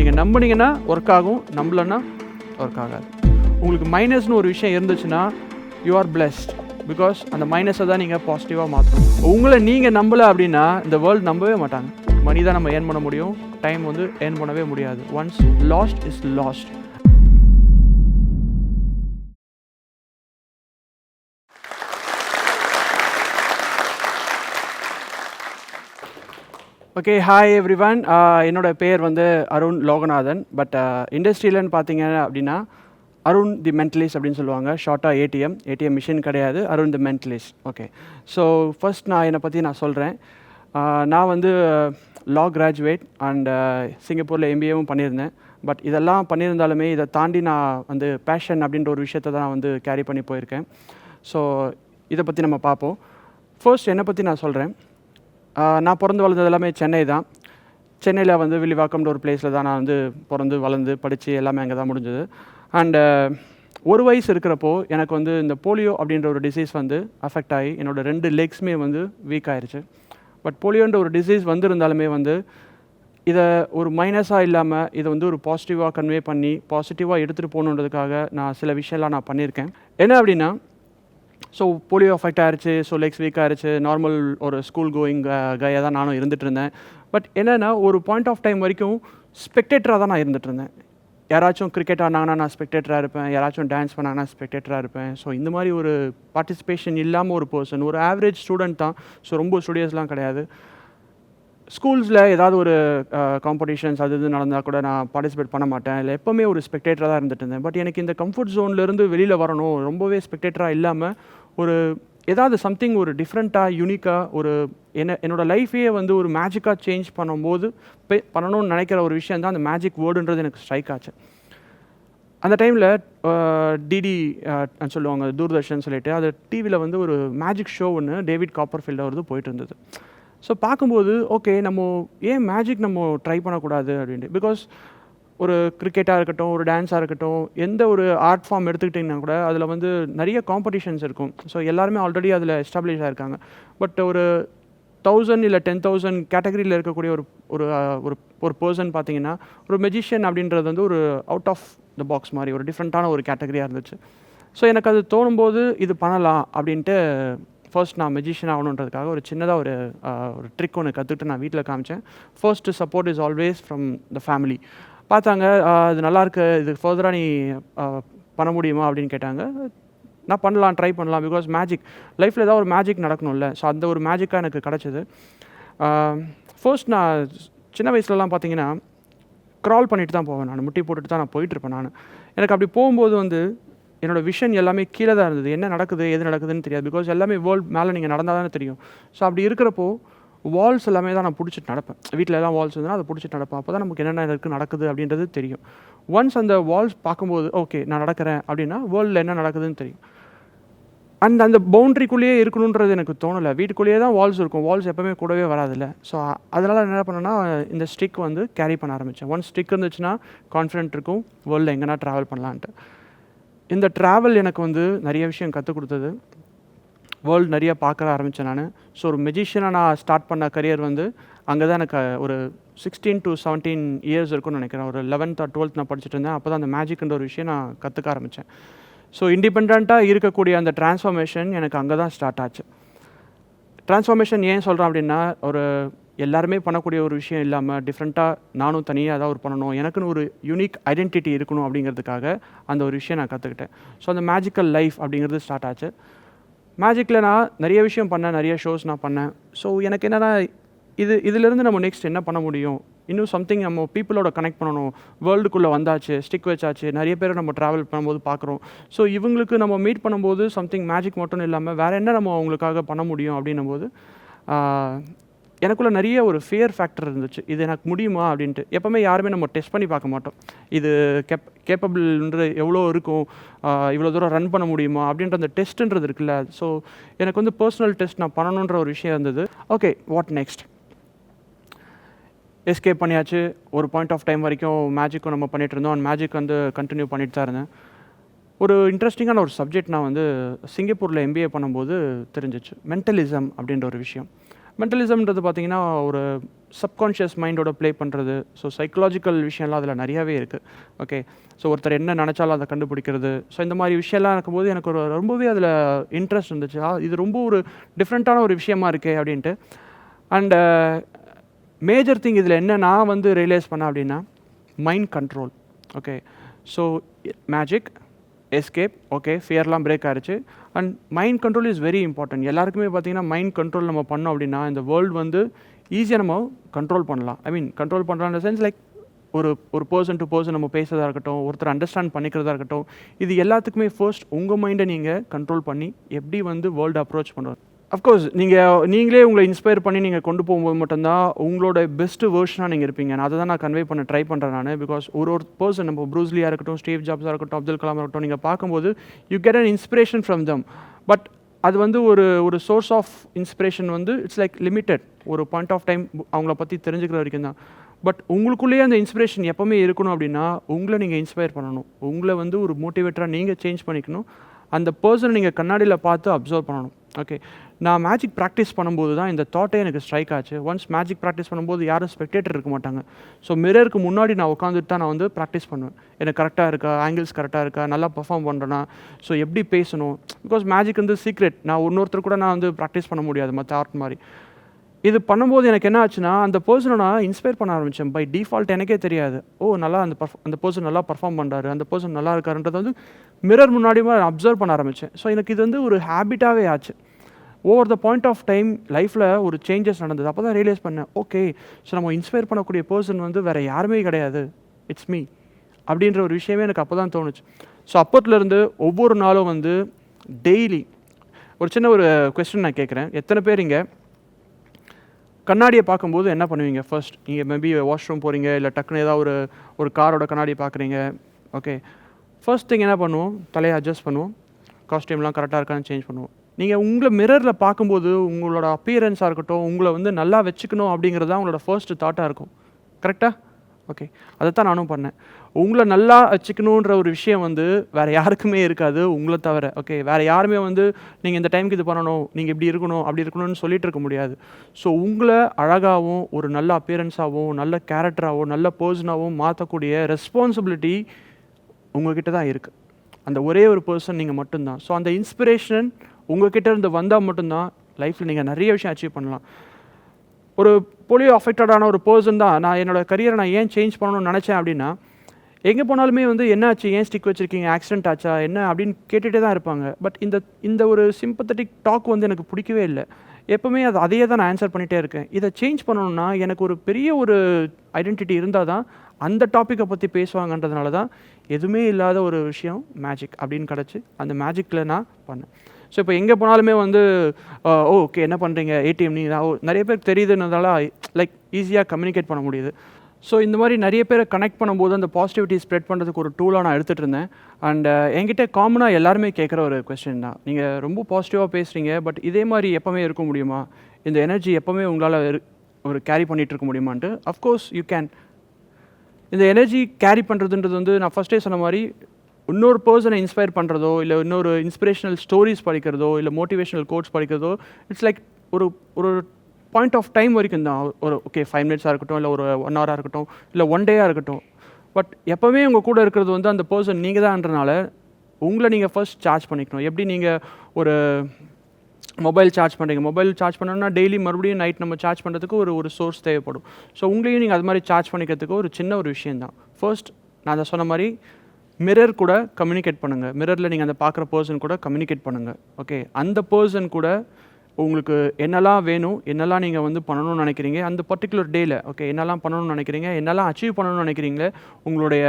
நீங்கள் நம்பினீங்கன்னா ஒர்க் ஆகும் நம்பலன்னா ஒர்க் ஆகாது. உங்களுக்கு மைனஸ்னு ஒரு விஷயம் இருந்துச்சுன்னா யூ ஆர் பிளெஸ்ட் பிகாஸ் அந்த மைனஸை தான் நீங்கள் பாசிட்டிவாக மாற்றணும் உங்களை நீங்கள் நம்பலை அப்படின்னா இந்த வேர்ல்டு நம்பவே மாட்டாங்க. மணி தான் நம்ம ஏர்ன் பண்ண முடியும். டைம் வந்து ஏர்ன் பண்ணவே முடியாது. Once lost is lost okay hi everyone என்னோட பேர் வந்து அருண் லோகநாதன். பட் இண்டஸ்ட்ரியிலன்னு uh, பார்த்தீங்க அப்படின்னா அருண் தி மென்டலிஸ்ட் அப்படின்னு சொல்லுவாங்க. ஷார்ட்டாக ஏடிஎம் ஏடிஎம் மிஷின் கிடையாது. Arun the mentalist. Okay so first நான் என்னை பற்றி நான் சொல்கிறேன் uh, நான் வந்து uh, லா கிராஜுவேட் அண்ட் சிங்கப்பூரில் எம்பிஏவும் பண்ணியிருந்தேன். பட் இதெல்லாம் பண்ணியிருந்தாலுமே இதை தாண்டி நான் வந்து பேஷன் அப்படின்ற ஒரு விஷயத்தை தான் நான் வந்து கேரி பண்ணி போயிருக்கேன். ஸோ இதை பற்றி நம்ம பார்ப்போம். ஃபர்ஸ்ட் என்னை பற்றி நான் சொல்கிறேன் நான் பிறந்து வளர்ந்தது எல்லாமே சென்னை தான். சென்னையில் வந்து வில்லிவாக்கம்ன்ற ஒரு பிளேஸில் தான் நான் வந்து பிறந்து வளர்ந்து படித்து எல்லாமே அங்கே தான் முடிஞ்சது அண்டு ஒரு வயசு இருக்கிறப்போ எனக்கு வந்து இந்த போலியோ அப்படின்ற ஒரு டிசீஸ் வந்து அஃபெக்ட் ஆகி என்னோடய ரெண்டு லெக்ஸுமே வந்து வீக் ஆயிடுச்சு பட் போலியோன்ற ஒரு டிசீஸ் வந்திருந்தாலுமே வந்து இதை ஒரு மைனஸாக இல்லாமல் இதை வந்து ஒரு பாசிட்டிவாக கன்வே பண்ணி பாசிட்டிவாக எடுத்துகிட்டு போகணுன்றதுக்காக நான் சில விஷயம்லாம் நான் பண்ணியிருக்கேன். என்ன அப்படின்னா ஸோ போலியோ அஃபெக்ட் ஆயிடுச்சு ஸோ லெக்ஸ் வீக் ஆயிடுச்சு நார்மல் ஒரு ஸ்கூல் கோயிங் கையாக தான் நானும் இருந்துட்டு இருந்தேன். பட் என்னென்னா ஒரு பாயிண்ட் ஆஃப் டைம் வரைக்கும் ஸ்பெக்டேட்டராக தான் நான் இருந்துட்டு இருந்தேன். யாராச்சும் கிரிக்கெட் ஆடினாங்கன்னா நான் ஸ்பெக்டேட்டராக இருப்பேன் யாராச்சும் டான்ஸ் பண்ணாங்கன்னா ஸ்பெக்டேட்டராக இருப்பேன். ஸோ இந்த மாதிரி ஒரு பார்ட்டிசிபேஷன் இல்லாமல் ஒரு பர்சன் ஒரு ஆவரேஜ் ஸ்டூடெண்ட் தான். ஸோ ரொம்ப ஸ்டூடியோஸ்லாம் கிடையாது. ஸ்கூல்ஸில் ஏதாவது ஒரு uh, காம்படிஷன்ஸ் அது இது நடந்தால் கூட நான் பார்ட்டிசிபேட் பண்ண மாட்டேன். இல்லை எப்போவுமே ஒரு ஸ்பெக்டேட்டராக தான் இருந்துட்டு இருந்தேன். பட் எனக்கு இந்த கம்ஃபர்ட் ஜோன்லேருந்து வெளியில் வரணும் ரொம்பவே ஸ்பெக்டேட்டராக இல்லாமல் ஒரு ஏதாவது சம்திங் ஒரு டிஃப்ரெண்ட்டாக யூனிக்காக ஒரு என்ன என்னோட லைஃபையே வந்து ஒரு மேஜிக்காக சேஞ்ச் பண்ணும்போது பண்ணணும்னு நினைக்கிற ஒரு விஷயம் தான் அந்த மேஜிக் வேர்டுன்றது எனக்கு ஸ்ட்ரைக் ஆச்சு. அந்த டைமில் டிடி சொல்லுவாங்க தூர்தர்ஷன் சொல்லிட்டு அது டிவியில் வந்து ஒரு மேஜிக் ஷோ ஒன்று டேவிட் காப்பர்ஃபீல்டில் வருது போயிட்டு இருந்தது. ஸோ பார்க்கும்போது ஓகே நம்ம ஏன் மேஜிக் நம்ம ட்ரை பண்ணக்கூடாது அப்படின்ட்டு? பிகாஸ் ஒரு கிரிக்கெட்டாக இருக்கட்டும் ஒரு டான்ஸாக இருக்கட்டும் எந்த ஒரு ஆர்ட் ஃபார்ம் எடுத்துக்கிட்டிங்கன்னா கூட அதில் வந்து நிறைய காம்படிஷன்ஸ் இருக்கும். ஸோ எல்லாருமே ஆல்ரெடி அதில் எஸ்டாப்ளிஷ் ஆகிருக்காங்க பட் ஒரு தௌசண்ட் இல்லை டென் தௌசண்ட் கேட்டகரியில் இருக்கக்கூடிய ஒரு ஒரு ஒரு ஒரு பர்சன் பார்த்தீங்கன்னா ஒரு மெஜிஷியன் அப்படின்றது வந்து ஒரு அவுட் ஆஃப் த பாக்ஸ் மாதிரி ஒரு டிஃப்ரெண்ட்டான ஒரு கேட்டகரியாக இருந்துச்சு. ஸோ எனக்கு அது தோணும்போது இது பண்ணலாம் அப்படின்ட்டு ஃபர்ஸ்ட் நான் மெஜிஷியன் ஆகணுன்றதுக்காக ஒரு சின்னதாக ஒரு ஒரு ட்ரிக் ஒன்று கற்றுக்கிட்டு நான் வீட்டில் காமிச்சேன். First support is always from the family பார்த்தாங்க அது இது இது ஃபர்தராக நீ பண்ண முடியுமா? அப்படின்னு கேட்டாங்க. நான் பண்ணலாம் ட்ரை பண்ணலாம் பிகாஸ் மேஜிக் லைஃப்பில் ஏதாவது ஒரு மேஜிக் நடக்கணும்ல. ஸோ அந்த ஒரு மேஜிக்காக எனக்கு கிடச்சிது. ஃபர்ஸ்ட் நான் சின்ன வயசுலலாம் பார்த்தீங்கன்னா க்ரால் பண்ணிட்டு தான் போவேன் நான். முட்டி போட்டுட்டு தான் நான் போயிட்டுருப்பேன் நான். எனக்கு அப்படி போகும்போது வந்து என்னோட விஷன் எல்லாமே கீழே தான் இருந்தது. என்ன நடக்குது எது நடக்குதுன்னு தெரியாது. பிகாஸ் எல்லாமே வேர்ல்ட் மேலே நீங்கள் நடந்தால் தானே தெரியும். ஸோ அப்படி இருக்கிறப்போ வால்ஸ் எல்லாமே தான் நான் பிடிச்சிட்டு நடப்பேன். வீட்டில் எல்லாம் வால்ஸ் இருந்தால் அதை பிடிச்சிட்டு நடப்பேன். அப்போ தான் நமக்கு என்னென்ன இருக்குது நடக்குது அப்படின்றது தெரியும். ஒன்ஸ் அந்த வால்ஸ் பார்க்கும்போது ஓகே நான் நடக்கிறேன் அப்படின்னா வேர்ல்டில் என்ன நடக்குதுன்னு தெரியும். அண்ட் அந்த பவுண்ட்ரிக்குள்ளேயே இருக்கணுன்றது எனக்கு தோணலை. வீட்டுக்குள்ளேயே தான் வால்ஸ் இருக்கும். வால்ஸ் எப்போவுமே கூடவே வராதுல்ல. ஸோ அதனால் என்ன பண்ணேன்னா இந்த ஸ்டிக் வந்து கேரி பண்ண ஆரம்பித்தேன் ஒன் ஸ்டிக் இருந்துச்சுன்னா கான்ஃபிடென்ட் இருக்கும். வேர்ல்டில் எங்கன்னா ட்ராவல் பண்ணலான்ட்டு. இந்த ட்ராவல் எனக்கு வந்து நிறைய விஷயம் கற்றுக் கொடுத்தது. வேர்ல்டு நிறைய பார்க்க ஆரம்பித்தேன் நான். ஸோ ஒரு மெஜிஷியனாக நான் ஸ்டார்ட் பண்ண கரியர் வந்து அங்கே தான் எனக்கு ஒரு சிக்ஸ்டீன் டு செவன்டீன் இயர்ஸ் இருக்கும்னு நினைக்கிறேன். ஒரு லெவன்த் ஆர் டுவெல்த் நான் படிச்சுட்டு இருந்தேன். அப்போ தான் அந்த மேஜிக்ன்ற ஒரு விஷயம் நான் கற்றுக்க ஆரம்பித்தேன். ஸோ இண்டிபெண்ட்டாக இருக்கக்கூடிய அந்த டிரான்ஸ்ஃபார்மேஷன் எனக்கு அங்கே தான் ஸ்டார்ட் ஆச்சு. டிரான்ஸ்ஃபார்மேஷன் ஏன் சொல்கிறேன் அப்படின்னா ஒரு எல்லாருமே பண்ணக்கூடிய ஒரு விஷயம் இல்லாமல் டிஃப்ரெண்ட்டாக நானும் தனியாக ஏதாவது ஒரு பண்ணணும். எனக்குன்னு ஒரு யூனிக் ஐடென்டிட்டி இருக்கணும் அப்படிங்கிறதுக்காக அந்த ஒரு விஷயம் நான் கற்றுக்கிட்டேன் ஸோ அந்த மேஜிக்கல் லைஃப் அப்படிங்கிறது ஸ்டார்ட் ஆச்சு. மேஜிக்கில் நான் நிறைய விஷயம் பண்ணேன் நிறைய ஷோஸ் நான் பண்ணேன். ஸோ எனக்கு என்னென்னா இது இதிலேருந்து நம்ம நெக்ஸ்ட் என்ன பண்ண முடியும்? இன்னும் சம்திங் நம்ம பீப்புளோட கனெக்ட் பண்ணணும். வேர்ல்டுக்குள்ளே வந்தாச்சு ஸ்டிக் வச்சாச்சு நிறைய பேர் நம்ம ட்ராவல் பண்ணும்போது பார்க்குறோம். ஸோ இவங்களுக்கு நம்ம மீட் பண்ணும்போது சம்திங் மேஜிக் மட்டும் இல்லாமல் வேறு என்ன நம்ம அவங்களுக்காக பண்ண முடியும் அப்படின்னும் போது எனக்குள்ள நிறைய ஒரு ஃபியர் ஃபேக்டர் இருந்துச்சு. இது எனக்கு முடியுமா அப்படின்ட்டு. எப்போவுமே யாருமே நம்ம டெஸ்ட் பண்ணி பார்க்க மாட்டோம். இது கேப் கேப்பபிள்ன்ற எவ்வளோ இருக்கும்? இவ்வளோ தூரம் ரன் பண்ண முடியுமா? அப்படின்ற அந்த டெஸ்ட்டுன்றது இருக்குல்ல. ஸோ எனக்கு வந்து பர்சனல் டெஸ்ட் நான் பண்ணணுன்ற ஒரு விஷயம் இருந்தது. ஓகே வாட் நெக்ஸ்ட் எஸ்கேப் பண்ணியாச்சு. ஒரு பாயிண்ட் ஆஃப் டைம் வரைக்கும் மேஜிக்கும் நம்ம பண்ணிட்டு இருந்தோம். அந்த மேஜிக் வந்து கண்டினியூ பண்ணிட்டு தான் இருந்தேன். ஒரு இன்ட்ரெஸ்டிங்கான ஒரு சப்ஜெக்ட் நான் வந்து சிங்கப்பூரில் எம்பிஏ பண்ணும்போது தெரிஞ்சிச்சு. மென்டலிசம் அப்படின்ற ஒரு விஷயம். மென்டலிசம்ன்றது பார்த்திங்கன்னா ஒரு சப்கான்ஷியஸ் மைண்டோட ப்ளே பண்ணுறது ஸோ சைக்கலாஜிக்கல் விஷயம்லாம் அதில் நிறையாவே இருக்குது ஓகே ஸோ ஒருத்தர் என்ன நினச்சாலும் அதை கண்டுபிடிக்கிறது. ஸோ இந்த மாதிரி விஷயம்லாம் இருக்கும்போது எனக்கு ஒரு ரொம்பவே அதில் இன்ட்ரெஸ்ட் இருந்துச்சு. இது ரொம்ப ஒரு டிஃப்ரெண்ட்டான ஒரு விஷயமா இருக்கே அப்படின்ட்டு. அண்டு மேஜர் திங் இதில் என்ன நான் வந்து ரியலைஸ் பண்ணேன் அப்படின்னா mind control okay so magic escape okay ஃபியர்லாம் break ஆயிருச்சு. And mind control is very important எல்லாருக்குமே பார்த்தீங்கன்னா மைண்ட் கண்ட்ரோல் நம்ம பண்ணோம் அப்படின்னா இந்த வேர்ல்டு வந்து ஈஸியாக நம்ம கண்ட்ரோல் பண்ணலாம். ஐ மீன் கண்ட்ரோல் பண்ணுறான்ற சென்ஸ் லைக் ஒரு ஒரு பர்சன் டு பர்சன் நம்ம பேசுறதா இருக்கட்டும் ஒருத்தர் அண்டர்ஸ்டாண்ட் பண்ணிக்கிறதா இருக்கட்டும் இது எல்லாத்துக்குமே ஃபர்ஸ்ட் உங்கள் மைண்டை நீங்கள் கண்ட்ரோல் பண்ணி எப்படி வந்து வேர்ல்டு அப்ரோச் பண்ணுறது அஃப்கோர்ஸ் நீங்கள் நீங்களே உங்களை இன்ஸ்பயர் பண்ணி நீங்கள் கொண்டு போகும்போது மட்டும்தான் உங்களோட பெஸ்ட்டு வேர்ஷனாக நீங்கள் இருப்பீங்க. நான் அதை தான் நான் கன்வே பண்ண ட்ரை பண்ணுறேன் நான். பிகாஸ் ஒரு ஒரு பர்சன் நம்ம ப்ரூஸ்லியாக இருக்கட்டும் ஸ்டீவ் ஜாப்ஸாக இருக்கட்டும் அப்துல் கலாம் இருக்கட்டும் நீங்கள் பார்க்கும்போது you get an inspiration from them but அது வந்து ஒரு ஒரு சோர்ஸ் ஆஃப் இன்ஸ்பிரேஷன் வந்து இட்ஸ் லைக் லிமிட்டட் ஒரு பாயிண்ட் ஆஃப் டைம் அவங்கள பற்றி தெரிஞ்சுக்கிற வரைக்கும் தான். பட் உங்களுக்குள்ளேயே அந்த இன்ஸ்பிரேஷன் எப்போவுமே இருக்கணும் அப்படின்னா உங்களை நீங்கள் இன்ஸ்பயர் பண்ணணும். உங்களை வந்து ஒரு மோட்டிவேட்டராக நீங்கள் சேஞ்ச் பண்ணிக்கணும். அந்த பர்சனை நீங்கள் கண்ணாடியில் பார்த்து அப்சர்வ் பண்ணணும். ஓகே நான் மேஜிக் ப்ராக்டிஸ் பண்ணும்போது தான் இந்த தாட்டே எனக்கு ஸ்ட்ரைக் ஆச்சு. ஒன்ஸ் மேஜிக் ப்ராக்டிஸ் பண்ணும்போது யாரும் ஸ்பெக்டேட்டர் இருக்க மாட்டாங்க. ஸோ மிரருக்கு முன்னாடி நான் உட்காந்துட்டு தான் நான் வந்து ப்ராக்டிஸ் பண்ணுவேன். எனக்கு கரெக்டாக இருக்கா? ஆங்கிள்ஸ் கரெக்டாக இருக்கா? நல்லா பர்ஃபார்ம் பண்ணுறேன்னா ஸோ எப்படி பேசணும்? பிகாஸ் மேஜிக் வந்து சீக்ரெட் நான் இன்னொருத்தர் கூட நான் வந்து ப்ராக்டிஸ் பண்ண முடியாது. மற்ற ஆர்ட் மாதிரி. இது பண்ணும்போது எனக்கு என்ன ஆச்சுன்னா அந்த பர்சனை நான் இன்ஸ்பயர் பண்ண ஆரம்பித்தேன் பை டிஃபால்ட் எனக்கே தெரியாது. ஓ நல்லா அந்த பர்ஃப் அந்த பர்சன் நல்லா பர்ஃபார்ம் பண்ணுறாரு அந்த பர்சன் நல்லா இருக்காருன்றதை வந்து மிரர் முன்னாடியுமே நான் அப்சர்வ் பண்ண ஆரம்பித்தேன் ஸோ எனக்கு இது வந்து ஒரு ஹேபிட்டாகவே ஆச்சு. Over the point of time லைஃப்பில் ஒரு சேஞ்சஸ் நடந்தது. அப்போ தான் ரியலைஸ் பண்ணேன் ஓகே ஸோ நம்ம இன்ஸ்பயர் பண்ணக்கூடிய பர்சன் வந்து வேறு யாருமே கிடையாது. இட்ஸ் மீ அப்படின்ற ஒரு விஷயமே எனக்கு அப்போ தான் தோணுச்சு. ஸோ அப்போத்துலேருந்து ஒவ்வொரு நாளும் வந்து டெய்லி ஒரு சின்ன ஒரு கொஸ்டின் நான் கேட்குறேன். எத்தனை பேர் இங்கே? கண்ணாடியை பார்க்கும்போது என்ன பண்ணுவீங்க? ஃபர்ஸ்ட் நீங்கள் மேபி வாஷ்ரூம் போகிறீங்க இல்லை டக்குன்னு ஏதாவது ஒரு ஒரு காரோட கண்ணாடி பார்க்குறீங்க. ஓகே ஃபர்ஸ்ட் திங் என்ன பண்ணுவோம்? தலையை அட்ஜஸ்ட் பண்ணுவோம். காஸ்டியூம்லாம் கரெக்டாக இருக்கான்னு சேஞ்ச் பண்ணுவோம். நீங்கள் உங்களை மிரரில் பார்க்கும்போது உங்களோட அப்பியரன்ஸாக இருக்கட்டும் உங்களை வந்து நல்லா வச்சுக்கணும் அப்படிங்கிறது தான் உங்களோட ஃபர்ஸ்ட் தாட்டாக இருக்கும். கரெக்டாக ஓகே அதை தான் நானும் பண்ணேன். உங்களை நல்லா வச்சுக்கணுன்ற ஒரு விஷயம் வந்து வேறு யாருக்குமே இருக்காது உங்களை தவிர. ஓகே வேறு யாருமே வந்து நீங்கள் இந்த டைமுக்கு இது பண்ணணும் நீங்கள் இப்படி இருக்கணும் அப்படி இருக்கணும்னு சொல்லிட்டு இருக்க முடியாது. ஸோ உங்களை அழகாகவும் ஒரு நல்ல அப்பியரன்ஸாகவும் நல்ல கேரக்டராகவும் நல்ல பர்சனாகவும் மாற்றக்கூடிய ரெஸ்பான்சிபிலிட்டி உங்ககிட்ட தான் இருக்குது அந்த ஒரே ஒரு பர்சன் நீங்கள் மட்டும்தான். ஸோ அந்த இன்ஸ்பிரேஷன் உங்ககிட்ட இருந்து வந்தால் மட்டும்தான் லைஃப்பில் நீங்கள் நிறைய விஷயம் அச்சீவ் பண்ணலாம். ஒரு போலியோ அஃபெக்டடான ஒரு பர்சன் தான் நான் என்னோட கரியரை நான் ஏன் சேஞ்ச் பண்ணணும்னு நினச்சேன் அப்படின்னா எங்கே போனாலுமே வந்து என்ன ஆச்சு ஏன் ஸ்டிக் வச்சுருக்கீங்க ஆக்சிடென்ட் ஆச்சா என்ன அப்படின்னு கேட்டுகிட்டே தான் இருப்பாங்க. பட் இந்த இந்த ஒரு சிம்பத்தட்டிக் டாக் வந்து எனக்கு பிடிக்கவே இல்லை. எப்போவுமே அது அதையே தான் நான் ஆன்சர் பண்ணிகிட்டே இருக்கேன். இதை சேஞ்ச் பண்ணணும்னா எனக்கு ஒரு பெரிய ஒரு ஐடென்டிட்டி இருந்தால் தான் அந்த டாப்பிக்கை பற்றி பேசுவாங்கன்றதுனால தான் எதுவுமே இல்லாத ஒரு விஷயம் மேஜிக் அப்படின்னு கிடச்சி அந்த மேஜிக்கில் நான் பண்ணேன். ஸோ இப்போ எங்கே போனாலுமே வந்து ஓ ஓகே என்ன பண்ணுறீங்க ஏடிஎம் நீ ஓ நிறைய பேருக்கு தெரியுதுன்றதால லைக் ஈஸியாக கம்யூனிகேட் பண்ண முடியுது. ஸோ இந்த மாதிரி நிறைய பேரை கனெக்ட் பண்ணும்போது அந்த பாசிட்டிவிட்டி ஸ்ப்ரெட் பண்ணுறதுக்கு ஒரு டூலாக நான் எடுத்துகிட்டு இருந்தேன். அண்ட் என்கிட்ட காமனாக எல்லாருமே கேட்குற ஒரு கொஸ்டின் தான். நீங்கள் ரொம்ப பாசிட்டிவாக பேசுகிறீங்க பட் இதே மாதிரி எப்போவுமே இருக்க முடியுமா? இந்த எனர்ஜி எப்போவுமே உங்களால் ஒரு கேரி பண்ணிகிட்டு இருக்க முடியுமான்ட்டு அஃப்கோர்ஸ் யூ கேன் இந்த எனர்ஜி கேரி பண்ணுறதுன்றது வந்து நான் ஃபஸ்ட்டே சொன்ன மாதிரி இன்னொரு பர்சனை இன்ஸ்பயர் பண்ணுறதோ இல்லை இன்னொரு இன்ஸ்பிரேஷனல் ஸ்டோரிஸ் படிக்கிறதோ இல்லை மோட்டிவேஷனல் கோட்ஸ் படிக்கிறதோ இட்ஸ் லைக் ஒரு ஒரு பாயிண்ட் ஆஃப் டைம் வரைக்கும் தான். ஒரு ஓகே ஃபைவ் மினிட்ஸாக இருக்கட்டும் இல்லை ஒரு ஒன் ஹவராக இருக்கட்டும் இல்லை ஒன் டேயாக இருக்கட்டும். பட் எப்போவுமே உங்கள் கூட இருக்கிறது வந்து அந்த பர்சன் நீங்கள் தான்ன்றனால உங்களை நீங்கள் ஃபர்ஸ்ட் சார்ஜ் பண்ணிக்கணும். எப்படி நீங்கள் ஒரு மொபைல் சார்ஜ் பண்ணுறீங்க மொபைல் சார்ஜ் பண்ணணும்னா டெய்லி மறுபடியும் நைட் நம்ம சார்ஜ் பண்ணுறதுக்கு ஒரு ஒரு சோர்ஸ் தேவைப்படும். ஸோ உங்களையும் நீங்கள் அது மாதிரி சார்ஜ் பண்ணிக்கிறதுக்கு ஒரு சின்ன ஒரு விஷயம் தான் ஃபர்ஸ்ட் நான் அதை சொன்ன மாதிரி மிரர் கூட கம்யூனிகேட் பண்ணுங்கள் மிரரில் நீங்கள் அந்த பார்க்குற பர்சன் கூட கம்யூனிகேட் பண்ணுங்கள் ஓகே அந்த பர்சன் கூட உங்களுக்கு என்னெல்லாம் வேணும் என்னெல்லாம் நீங்கள் வந்து பண்ணணும்னு நினைக்கிறீங்க அந்த பர்டிகுலர் டேயில் ஓகே என்னெல்லாம் பண்ணணும்னு நினைக்கிறீங்க என்னெல்லாம் அச்சீவ் பண்ணணும்னு நினைக்கிறீங்களே உங்களுடைய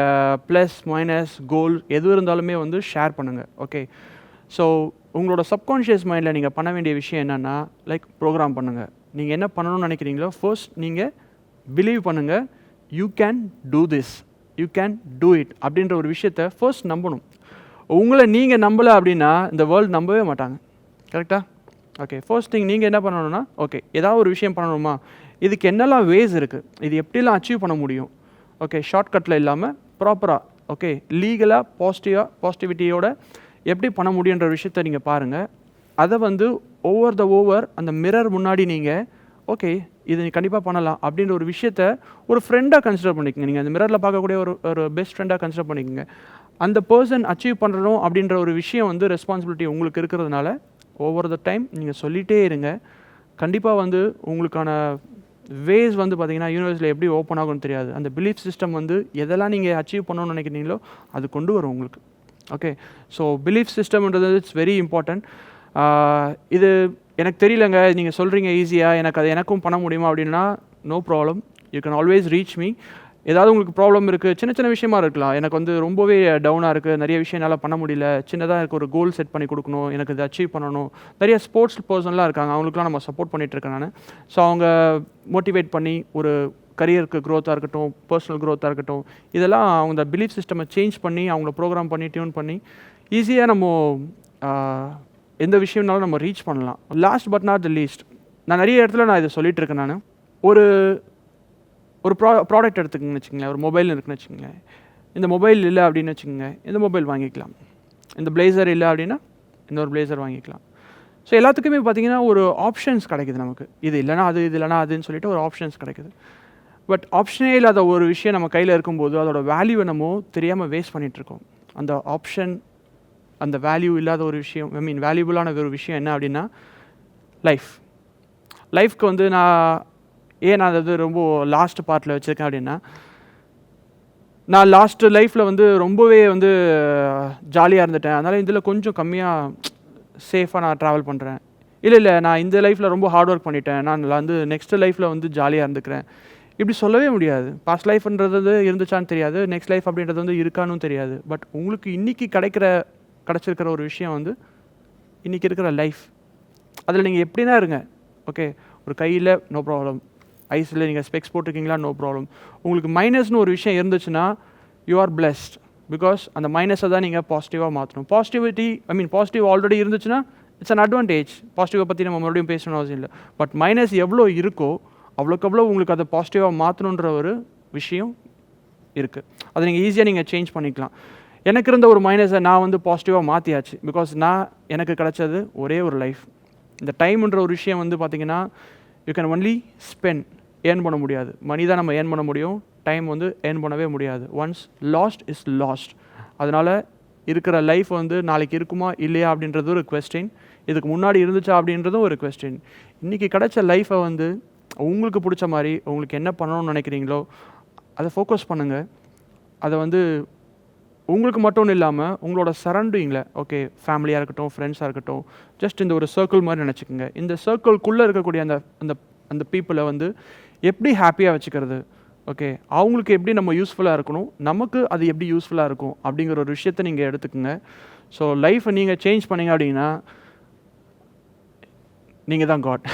ப்ளஸ் மைனஸ் கோல் எது இருந்தாலுமே வந்து ஷேர் பண்ணுங்கள் ஓகே ஸோ உங்களோட சப்கான்ஷியஸ் மைண்டில் நீங்கள் பண்ண வேண்டிய விஷயம் என்னென்னா லைக் ப்ரோக்ராம் பண்ணுங்கள் நீங்கள் என்ன பண்ணணும்னு நினைக்கிறீங்களோ ஃபர்ஸ்ட் நீங்கள் பிலீவ் பண்ணுங்கள் you can do this you can do it அப்படின்ற ஒரு விஷயத்த ஃபர்ஸ்ட் நம்பணும். உங்களை நீங்கள் நம்பலை அப்படின்னா இந்த வேர்ல்டு நம்பவே மாட்டாங்க. கரெக்டாக ஓகே ஃபர்ஸ்ட் திங் நீங்கள் என்ன பண்ணணும்னா ஓகே ஏதாவது ஒரு விஷயம் பண்ணணுமா? இதுக்கு என்னெல்லாம் வேஸ் இருக்குது இது எப்படிலாம் அச்சீவ் பண்ண முடியும்? ஓகே ஷார்ட்கட்டில் இல்லாமல் ப்ராப்பராக ஓகே லீகலாக பாசிட்டிவாக பாசிட்டிவிட்டியோட எப்படி பண்ண முடியுன்ற விஷயத்த நீங்கள் பாருங்கள் அதை வந்து ஓவர் த ஓவர் அந்த மிரர் முன்னாடி நீங்கள் ஓகே இது நீ கண்டிப்பாக பண்ணலாம் அப்படின்ற ஒரு விஷயத்த ஒரு ஃப்ரெண்டாக கன்சிடர் பண்ணிக்கங்க. நீங்கள் அந்த மிரரில் பார்க்கக்கூடிய ஒரு ஒரு பெஸ்ட் ஃப்ரெண்டாக கன்சிடர் பண்ணிக்கங்க. அந்த பர்சன் அச்சீவ் பண்ணுறோம் அப்படின்ற ஒரு விஷயம் வந்து ரெஸ்பான்சிபிலிட்டி உங்களுக்கு இருக்கிறதுனால ஓவர் த டைம் நீங்கள் சொல்லிகிட்டே இருங்க. கண்டிப்பாக வந்து உங்களுக்கான வேஸ் வந்து பார்த்தீங்கன்னா யூனிவர்ஸில் எப்படி ஓப்பன் ஆகும்னு தெரியாது. அந்த பிலீஃப் சிஸ்டம் வந்து எதெல்லாம் நீங்கள் அச்சீவ் பண்ணணும்னு நினைக்கிறீங்களோ அது கொண்டு வரும் உங்களுக்கு. ஓகே ஸோ பிலீஃப் சிஸ்டம்ன்றது இட்ஸ் வெரி இம்பார்ட்டண்ட் இது எனக்கு தெரியலங்க நீங்கள் சொல்கிறீங்க ஈஸியாக எனக்கு அது எனக்கும் பண்ண முடியுமா அப்படின்னா no problem you can always reach me ஏதாவது உங்களுக்கு ப்ராப்ளம் இருக்குது சின்ன சின்ன விஷயமா இருக்கலாம். எனக்கு வந்து ரொம்பவே டவுனாக இருக்குது நிறைய விஷயம் என்னால் பண்ண முடியல. சின்னதாக எனக்கு ஒரு கோல் செட் பண்ணி கொடுக்கணும் எனக்கு இதை அச்சீவ் பண்ணணும். நிறைய ஸ்போர்ட்ஸ் பர்சன்லாம் இருக்காங்க அவங்களுக்குலாம் நம்ம சப்போர்ட் பண்ணிகிட்ருக்கேன் நான். ஸோ அவங்க மோட்டிவேட் பண்ணி ஒரு கரியருக்கு க்ரோத்தாக இருக்கட்டும் பர்சனல் க்ரோத்தாக இருக்கட்டும் இதெல்லாம் அவங்க பிலீஃப் சிஸ்டமை சேஞ்ச் பண்ணி அவங்கள ப்ரோக்ராம் பண்ணி டியூன் பண்ணி ஈஸியாக நம்ம எந்த விஷயம்னாலும் நம்ம ரீச் பண்ணலாம். Last but not the least நான் நிறைய இடத்துல நான் இதை சொல்லிட்டு இருக்கேன் நான். ஒரு ஒரு ப்ரா ப்ராடக்ட் எடுத்துக்கங்கன்னு வச்சுங்களேன் ஒரு மொபைல் இருக்குன்னு வச்சுங்களேன் இந்த மொபைல் இல்லை அப்படின்னு வச்சுக்கோங்க இந்த மொபைல் வாங்கிக்கலாம். இந்த பிளேசர் இல்லை அப்படின்னா இந்த ஒரு பிளேசர் வாங்கிக்கலாம். ஸோ எல்லாத்துக்குமே பார்த்தீங்கன்னா ஒரு ஆப்ஷன்ஸ் கிடைக்குது நமக்கு. இது இல்லைனா அது இது இல்லைனா அதுன்னு சொல்லிட்டு ஒரு ஆப்ஷன்ஸ் கிடைக்குது. பட் ஆப்ஷனே இல்லாத ஒரு விஷயம் நம்ம கையில் இருக்கும்போது அதோட வேல்யூவை நம்ம தெரியாமல் வேஸ்ட் பண்ணிகிட்ருக்கோம் அந்த ஆப்ஷன் அந்த வேல்யூ இல்லாத ஒரு விஷயம் ஐ மீன் வேல்யூபுளான ஒரு விஷயம் என்ன அப்படின்னா லைஃப் லைஃப்க்கு வந்து நான் ஏன் நான் அது ரொம்ப லாஸ்ட் பார்ட்டில் வச்சுருக்கேன் அப்படின்னா நான் லாஸ்ட் லைஃப்பில் வந்து ரொம்பவே வந்து ஜாலியாக இருந்துட்டேன். அதனால் இதில் கொஞ்சம் கம்மியாக சேஃபாக நான் ட்ராவல் பண்ணுறேன் இல்லை இல்லை நான் இந்த லைஃப்பில் ரொம்ப ஹார்ட் ஒர்க் பண்ணிட்டேன். நான் வந்து நெக்ஸ்ட் லைஃப்பில் வந்து ஜாலியாக இருந்துக்கிறேன். இப்படி சொல்லவே முடியாது. பாஸ்ட் லைஃப்ன்றது இருந்துச்சான்னு தெரியாது. நெக்ஸ்ட் லைஃப் அப்படின்றது வந்து இருக்கான்னு தெரியாது. பட் உங்களுக்கு இன்றைக்கி கிடைக்கிற கிடச்சிருக்கிற ஒரு விஷயம் வந்து இன்றைக்கி இருக்கிற லைஃப் அதில் நீங்கள் எப்படின்னா இருங்க. ஓகே ஒரு கையில் நோ ப்ராப்ளம் ஐஸில் நீங்கள் ஸ்பெக்ஸ் போட்டிருக்கீங்களா? நோ ப்ராப்ளம் உங்களுக்கு மைனஸ்னு ஒரு விஷயம் இருந்துச்சுன்னா யூ ஆர் பிளெஸ்ட் பிகாஸ் அந்த மைனஸை தான் நீங்கள் பாசிட்டிவாக மாற்றணும் positivity I mean positive already இருந்துச்சுன்னா இட்ஸ் அன் அட்வான்டேஜ் பாசிட்டிவை பற்றி நம்ம மறுபடியும் பேசணும் அவசியம் இல்லை. பட் மைனஸ் எவ்வளோ இருக்கோ அவ்வளோக்கு அவ்வளோ உங்களுக்கு அதை பாசிட்டிவாக மாற்றணுன்ற ஒரு விஷயம் இருக்குது அதை நீங்கள் ஈஸியாக நீங்கள் சேஞ்ச் பண்ணிக்கலாம். எனக்கு இருந்த ஒரு மைனஸை நான் வந்து பாசிட்டிவாக மாற்றியாச்சு பிகாஸ் நான் எனக்கு கிடைச்சது ஒரே ஒரு லைஃப் இந்த டைம்ன்ற ஒரு விஷயம் வந்து பார்த்திங்கன்னா you can only spend earn பண்ண முடியாது. மணி தான் நம்ம ஏர்ன் பண்ண முடியும். டைம் வந்து ஏர்ன் பண்ணவே முடியாது. ஒன்ஸ் லாஸ்ட் இஸ் லாஸ்ட் அதனால் இருக்கிற லைஃப் வந்து நாளைக்கு இருக்குமா இல்லையா அப்படின்றது ஒரு கொஸ்டின் இதுக்கு முன்னாடி இருந்துச்சா அப்படின்றதும் ஒரு கொஸ்டின் இன்றைக்கி கிடைச்ச லைஃப்பை வந்து உங்களுக்கு பிடிச்ச மாதிரி உங்களுக்கு என்ன பண்ணணும்னு நினைக்கிறீங்களோ அதை ஃபோக்கஸ் பண்ணுங்கள் அதை வந்து உங்களுக்கு மட்டும் இல்லாமல் உங்களோட சரௌண்டிங்கில் ஓகே ஃபேமிலியாக இருக்கட்டும் ஃப்ரெண்ட்ஸாக இருக்கட்டும் ஜஸ்ட் இந்த ஒரு சர்க்கிள் மாதிரி நினச்சிக்கோங்க. இந்த சர்க்கிள்குள்ளே இருக்கக்கூடிய அந்த அந்த அந்த பீப்புளை வந்து எப்படி ஹாப்பியாக வச்சுக்கிறது? ஓகே அவங்களுக்கு எப்படி நம்ம யூஸ்ஃபுல்லாக இருக்கணும்? நமக்கு அது எப்படி யூஸ்ஃபுல்லாக இருக்கும்? அப்படிங்கிற ஒரு விஷயத்தை நீங்கள் எடுத்துக்கோங்க. ஸோ லைஃப்பை நீங்கள் சேஞ்ச் பண்ணீங்க அப்படின்னா நீங்கள் தான் god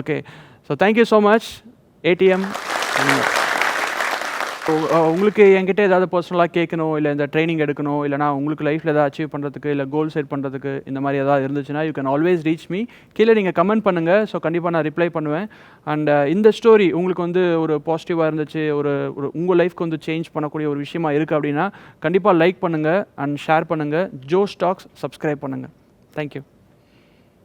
okay so thank you so much ATM உங்களுக்கு என்கிட்ட ஏதாவது பர்சனலாக கேட்கணும் இல்லை இந்த ட்ரைனிங் எடுக்கணும் இல்லைனா உங்களுக்கு லைஃப்பில் ஏதாவது அச்சீவ் பண்ணுறதுக்கு இல்லை கோல் செட் பண்ணுறதுக்கு இந்த மாதிரி ஏதாவது இருந்துச்சுன்னா you can always reach me கீழே நீங்கள் கமெண்ட் பண்ணுங்கள் ஸோ கண்டிப்பாக நான் ரிப்ளை பண்ணுவேன். அண்ட் uh, இந்த ஸ்டோரி உங்களுக்கு வந்து ஒரு பாசிட்டிவாக இருந்துச்சு ஒரு ஒரு உங்கள் லைஃப்க்கு வந்து சேஞ்ச் பண்ணக்கூடிய ஒரு விஷயமா இருக்குது அப்படின்னா கண்டிப்பாக லைக் பண்ணுங்கள் அண்ட் ஷேர் பண்ணுங்கள் ஜோ ஸ்டாக்ஸ் சப்ஸ்கிரைப் பண்ணுங்கள் தேங்க்யூ